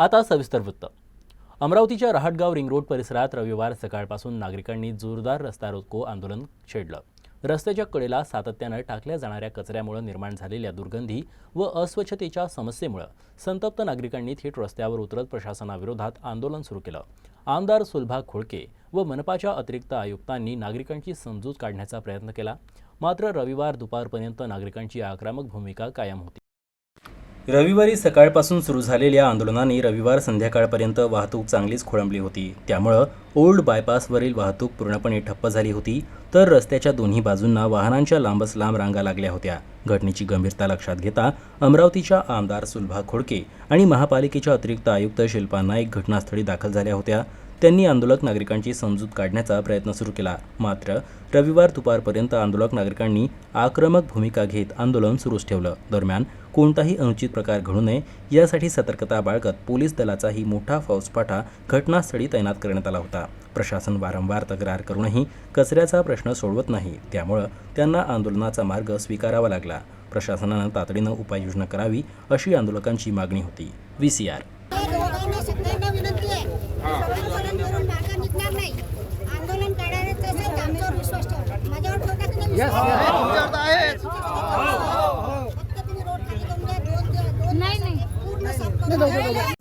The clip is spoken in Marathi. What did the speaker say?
आता सविस्तर वृत्त. अमरावतीच्या रहाटगाव रिंग रोड परिसरात रविवार सकाळपासून नागरिकांनी जोरदार रस्ता रोको आंदोलन छेडलं. रस्त्याच्या कडेला सातत्यानं टाकल्या जाणाऱ्या कचऱ्यामुळे निर्माण झालेल्या दुर्गंधी व अस्वच्छतेच्या समस्येमुळे संतप्त नागरिकांनी थेट रस्त्यावर उतरत प्रशासनाविरोधात आंदोलन सुरू केलं. आमदार सुलभा खोळके व मनपाच्या अतिरिक्त आयुक्तांनी नागरिकांची समजूत काढण्याचा प्रयत्न केला. मात्र रविवार दुपारपर्यंत नागरिकांची आक्रमक भूमिका कायम होती. रविवारी सकाळपासून सुरू झालेल्या आंदोलनाने रविवार संध्याकाळपर्यंत वाहतूक चांगलीच खोळंबली होती. त्यामुळं ओल्ड बायपासवरील वाहतूक पूर्णपणे ठप्प झाली होती. तर रस्त्याच्या दोन्ही बाजूंना वाहनांच्या लांबच लांब रांगा लागल्या होत्या. घटनेची गंभीरता लक्षात घेता अमरावतीच्या आमदार सुलभा खोडके आणि महापालिकेच्या अतिरिक्त आयुक्त शिल्पा नाईक घटनास्थळी दाखल झाल्या होत्या. त्यांनी आंदोलक नागरिकांची समजूत काढण्याचा प्रयत्न सुरू केला. मात्र रविवार दुपारपर्यंत आंदोलक नागरिकांनी आक्रमक भूमिका घेत आंदोलन सुरूच ठेवलं. दरम्यान कोणताही अनुचित प्रकार घडू नये यासाठी सतर्कता बाळगत पोलीस दलाचाही मोठा फौजपाठा घटनास्थळी तैनात करण्यात आला होता. प्रशासन वारंवार तक्रार करूनही कचऱ्याचा प्रश्न सोडवत नाही. त्यामुळं त्यांना आंदोलनाचा मार्ग स्वीकारावा लागला. प्रशासनानं तातडीनं उपाययोजना करावी अशी आंदोलकांची मागणी होती. व्ही सी आर दोघांना सगळ्यांना विनंती आहे आंदोलन करून मार्ग निघणार नाही. आंदोलन करणारे तसेच आमच्यावर विश्वास ठेवा. माझ्यावर ठेवता की नाही विश्वास? फक्त तुम्ही रोड खाली करून द्या. दोन दोन नाही नाही. पूर्ण साफ करून द्या.